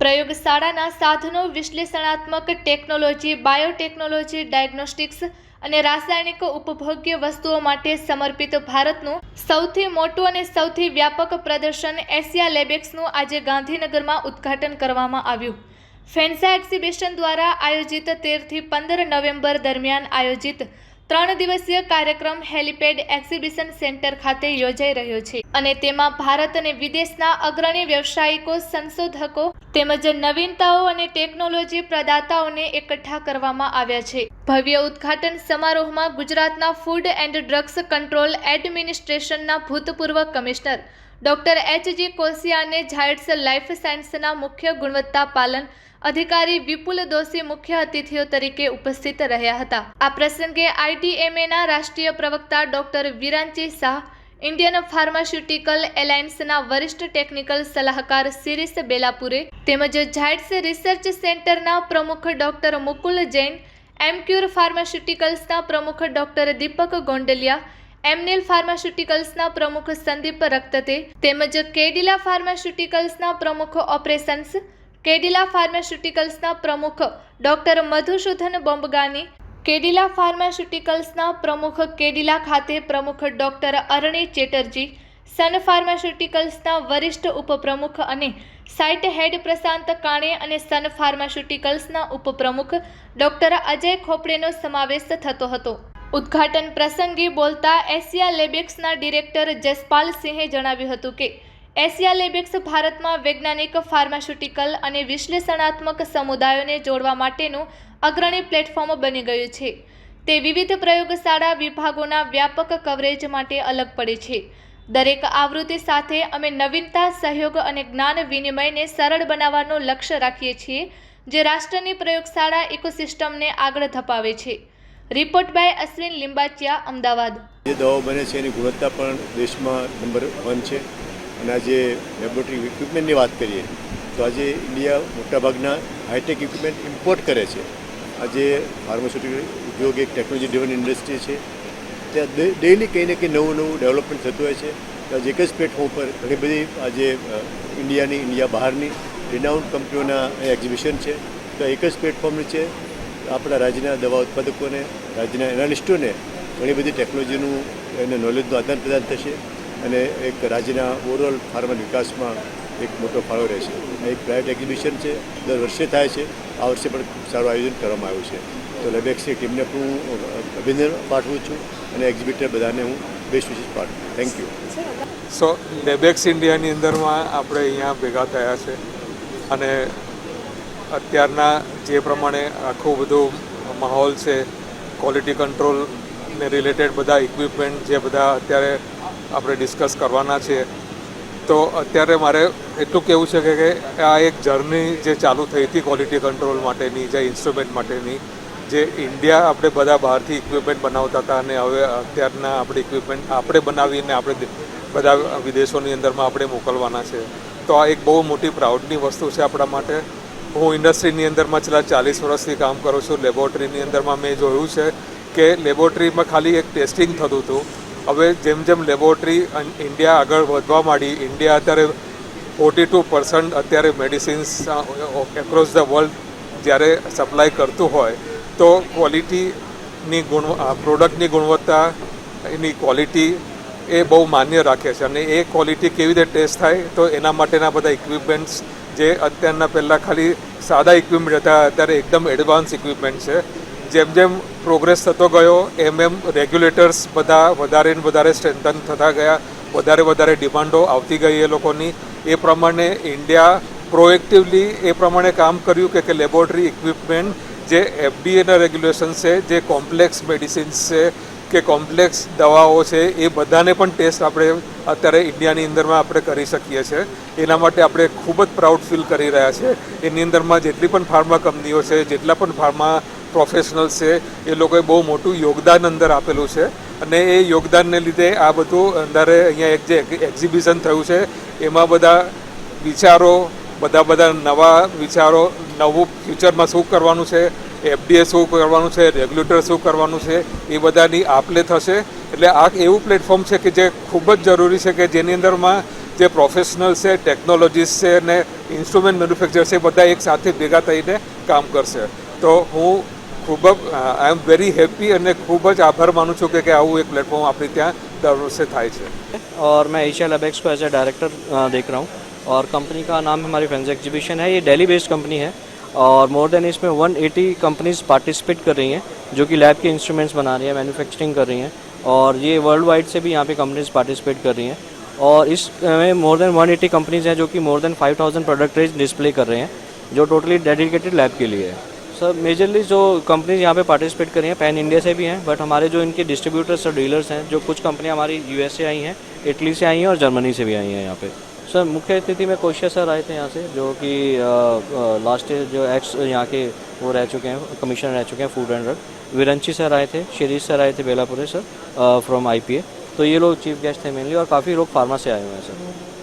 પ્રયોગશાળાના સાધનો, વિશ્લેષણાત્મક ટેકનોલોજી, બાયોટેકનોલોજી, ડાયગ્નોસ્ટિક્સ અને રાસાયણિક ઉપભોગ્ય વસ્તુઓ માટે સમર્પિત ભારતનું સૌથી મોટું અને સૌથી વ્યાપક પ્રદર્શન એશિયા લેબેક્સનું આજે ગાંધીનગરમાં ઉદ્ઘાટન કરવામાં આવ્યું. ફેન્સા એક્ઝિબિશન દ્વારા આયોજિત તેરથી પંદર નવેમ્બર દરમિયાન આયોજિત ત્રણ દિવસીય કાર્યક્રમ હેલિપેડ એક્ઝિબિશન સેન્ટર ખાતે યોજાઈ રહ્યો છે અને તેમાં ભારત અને વિદેશના અગ્રણી વ્યવસાયિકો, સંશોધકો તેમજ નવીનતાઓ અને ટેકનોલોજી પ્રદાતાઓને એકઠા કરવામાં આવ્યા છે. ભવ્ય ઉદ્ઘાટન સમારોહમાં ગુજરાતના ફૂડ એન્ડ ડ્રગ્સ કંટ્રોલ એડમિનિસ્ટ્રેશનના ભૂતપૂર્વ કમિશનર ડોક્ટર એચ જી કોસિયાને ઝાયડ્સ લાઈફ સાયન્સના મુખ્ય ગુણવત્તા પાલન અધિકારી વિપુલ દોશી મુખ્ય અતિથિઓ તરીકે ઉપસ્થિત રહ્યા હતા. આ પ્રસંગે આઈટીએમએના રાષ્ટ્રીય પ્રવક્તા doctor Viranchi Shah, Indian pharmaceutical એલાયન્સના વરિષ્ઠ ટેકનિકલ સલાહકાર શિરીષ બેલાપુરે તેમજ ઝાયડ્સ રિસર્ચ સેન્ટરના પ્રમુખ ડોક્ટર મુકુલ જૈન એમક્યુર ફાર્માસ્યુટિકલ્સના પ્રમુખ ડોક્ટર દીપક ગોંડલિયા એમનેલ ફાર્માસ્યુટિકલ્સના પ્રમુખ સંદીપ રક્તતે તેમજ કેડિલા ફાર્માસ્યુટિકલ્સના પ્રમુખ ઓપરેશન્સ કેડિલા ફાર્માસ્યુટિકલ્સના પ્રમુખ ડોક્ટર મધુસૂદન બોમ્બગાની કેડિલા ફાર્માસ્યુટિકલ્સના પ્રમુખ કેડિલા ખાતે પ્રમુખ ડોક્ટર અરણી ચેટર્જી, સન ફાર્માસ્યુટિકલ્સના વરિષ્ઠ ઉપપ્રમુખ અને સાઇટ હેડ પ્રશાંત કાણે અને સન ફાર્માસ્યુટિકલ્સના ઉપપ્રમુખ ડોક્ટર અજય ખોપડેનો સમાવેશ થતો હતો. ઉદ્ઘાટન પ્રસંગે બોલતા એશિયા લેબેક્સના ડિરેક્ટર જસપાલ સિંહે જણાવ્યું હતું કે એશિયા લેબેક્સ ભારતમાં વૈજ્ઞાનિક, ફાર્માસ્યુટિકલ અને વિશ્લેષણાત્મક સમુદાયોને જોડવા માટેનું અગ્રણી પ્લેટફોર્મ બની ગયું છે. તે વિવિધ પ્રયોગશાળા વિભાગોના વ્યાપક કવરેજ માટે અલગ પડે છે. દરેક આવૃત્તિ સાથે અમે નવીનતા, સહયોગ અને જ્ઞાન વિનિમયને સરળ બનાવવાનું લક્ષ્ય રાખીએ છીએ, જે રાષ્ટ્રની પ્રયોગશાળા ઇકોસિસ્ટમને આગળ ધપાવે છે. Report by Ashwin Limbachiya, Ahmedabad. જે દવાઓ બને છે એની ગુણવત્તા પણ દેશમાં નંબર વન છે. અને આજે લેબોરેટરી ઇક્વિપમેન્ટની વાત કરીએ, તો આજે ઇન્ડિયા મોટાભાગના હાઈટેક ઇક્વિપમેન્ટ ઇમ્પોર્ટ કરે છે. આજે ફાર્માસ્યુટિકલ ઉદ્યોગ એક ટેકનોલોજી ડ્રિવન ઇન્ડસ્ટ્રી છે. ત્યાં ડેઇલી કંઈ ને કંઈ નવું નવું ડેવલપમેન્ટ થતું હોય છે. આજે એક જ પ્લેટફોર્મ પર ઘણી બધી આજે ઇન્ડિયાની, ઇન્ડિયા બહારની રિનાઉન્ડ કંપનીઓના એક્ઝિબિશન છે. તો એક જ પ્લેટફોર્મ છે. આપણા રાજ્યના દવા ઉત્પાદકોને, રાજ્યના એનાલિસ્ટોને ઘણી બધી ટેકનોલોજીનું એને નોલેજનું આદાન પ્રદાન થશે. અને એક રાજ્યના ઓવરઓલ ફાર્મર વિકાસમાં એક મોટો ફાળો રહેશે એક પ્રાઇવેટ એક્ઝિબિશન છે, દર વર્ષે થાય છે. આ વર્ષે પણ સારું આયોજન કરવામાં આવ્યું છે. તો લેબેક્સની ટીમને પણ હું અભિનંદન પાઠવું છું અને એક્ઝિબિટર બધાને હું બેસ્ટ વિશેષ પાઠવું થેન્ક યુ સો લેબેક્સ ઇન્ડિયાની અંદરમાં આપણે અહીંયા ભેગા થયા છે અને અત્યારના જે પ્રમાણે આખું બધું માહોલ છે ક્વોલિટી કંટ્રોલને રિલેટેડ બધા ઇક્વિપમેન્ટ જે બધા અત્યારે આપણે ડિસ્કસ કરવાના છે. તો અત્યારે મારે એટલું કહેવું છે કે આ એક જર્ની જે ચાલુ થઈ હતી ક્વોલિટી કંટ્રોલ માટેની, જે ઇન્સ્ટ્રુમેન્ટ માટેની, જે ઇન્ડિયા આપણે બધા બહારથી ઇક્વિપમેન્ટ બનાવતા હતા અને હવે અત્યારના આપણે ઇક્વિપમેન્ટ આપણે બનાવીને આપણે બધા વિદેશોની અંદરમાં આપણે મોકલવાના છે. તો આ એક બહુ મોટી પ્રાઉડની વસ્તુ છે આપણા માટે. હું ઇન્ડસ્ટ્રીની અંદરમાં છેલ્લા ચાલીસ વર્ષથી કામ કરું છું. લેબોરેટરીની અંદરમાં મેં જોયું છે કે લેબોરેટરીમાં ખાલી એક ટેસ્ટિંગ થતું હતું. હવે જેમ જેમ લેબોરેટરી ઇન્ડિયા આગળ વધવા માંડી, ઇન્ડિયા અત્યારે ફોર્ટી ટુ પર્સન્ટ અત્યારે મેડિસિન્સ એક્રોસ ધ વર્લ્ડ જ્યારે સપ્લાય કરતું હોય, તો ક્વોલિટીની ગુણ પ્રોડક્ટની ગુણવત્તા, એની ક્વોલિટી એ બહુ માન્ય રાખે છે. અને એ ક્વોલિટી કેવી રીતે ટેસ્ટ થાય, તો એના માટેના બધા ઇક્વિપમેન્ટ્સ જે અત્યારના પહેલાં ખાલી સાદા ઇક્વિપમેન્ટ હતા, અત્યારે એકદમ એડવાન્સ ઇક્વિપમેન્ટ છે. જેમ જેમ પ્રોગ્રેસ થતો ગયો એમ એમ રેગ્યુલેટર્સ બધા વધારે ને વધારે સ્ટ્રેન્થન થતા ગયા, વધારે વધારે ડિમાન્ડો આવતી ગઈ એ લોકોની. એ પ્રમાણે ઇન્ડિયા પ્રોએક્ટિવલી એ પ્રમાણે કામ કર્યું કે કે લેબોરેટરી ઇક્વિપમેન્ટ જે એફડીએના રેગ્યુલેશન છે, જે કોમ્પ્લેક્સ મેડિસિન્સ છે, કે કોમ્પ્લેક્સ દવાઓ છે, એ બધાને પણ ટેસ્ટ આપણે અત્યારે ઇન્ડિયાની અંદરમાં આપણે કરી શકીએ છીએ. એના માટે આપણે ખૂબ જ પ્રાઉડ ફીલ કરી રહ્યા છે એની અંદરમાં જેટલી પણ ફાર્મા કંપનીઓ છે, જેટલા પણ ફાર્મા પ્રોફેશનલ્સ છે, એ લોકોએ બહુ મોટું યોગદાન અંદર આપેલું છે. અને એ યોગદાનને લીધે આ બધું અંદરે અહીંયા એક જે એક્ઝિબિશન થયું છે, એમાં બધા વિચારો, બધા બધા નવા વિચારો, નવું ફ્યુચરમાં શું કરવાનું છે એફડીએ શું કરવાનું છે રેગ્યુલેટર શું કરવાનું છે, એ બધાની આપલે થશે. એટલે આ એવું પ્લેટફોર્મ છે કે જે ખૂબ જ જરૂરી છે કે જેની અંદરમાં જે પ્રોફેશનલ છે ટેકનોલોજીસ્ટ છે અને ઇન્સ્ટ્રુમેન્ટ મેન્યુફેક્ચર છે, બધા એક સાથે ભેગા થઈને કામ કરશે. તો હું ખૂબ જ આઈ એમ વેરી હેપી અને ખૂબ જ આભાર માનું છું કે કે આવું એક પ્લેટફોર્મ આપણી ત્યાં દર વર્ષે થાય છે और मैं एशिया लैबेक्स को एज ए डायरेक्टर देख रहा हूँ और कंपनी का नाम हमारी फ्रेंड्स एग्जीबिशन है ये दिल्ली बेस्ड कंपनी है और मोर देन इसमें 180 कंपनीज पार्टिसिपेट कर रही हैं जो कि लैब के इंस्ट्रूमेंट्स बना रही हैं मैन्युफैक्चरिंग कर रही हैं और ये वर्ल्ड वाइड से भी यहाँ पे कंपनीज पार्टिसिपेट कर रही हैं और इस में मोर देन 180 कंपनीज हैं जो कि more than 5000 product range display कर रहे हैं जो टोटली डेडिकेटेड लैब के लिए है सर मेजरली जो कंपनीज़ यहाँ पे पार्टिसिपेट कर हैं पैन इंडिया से भी हैं बट हमारे जो इनके डिस्ट्रीब्यूटर्स और डीलर्स हैं, जो कुछ कंपनियाँ हमारी यूएस से आई हैं इटली से आई हैं और जर्मनी से भी आई हैं यहाँ पे। सर, मुख्य अतिथि में कोशिया सर आए थे यहाँ से, जो कि लास्ट जो एक्स यहाँ के वो रह चुके हैं कमिश्नर रह चुके हैं food and drug Viranchi sir आए थे शिरीष सर आए थे बेलापुरे सर फ्रॉम आईपीए तो ये लोग चीफ गेस्ट थे मेनली और काफ़ी लोग फार्मा से आए हुए हैं सर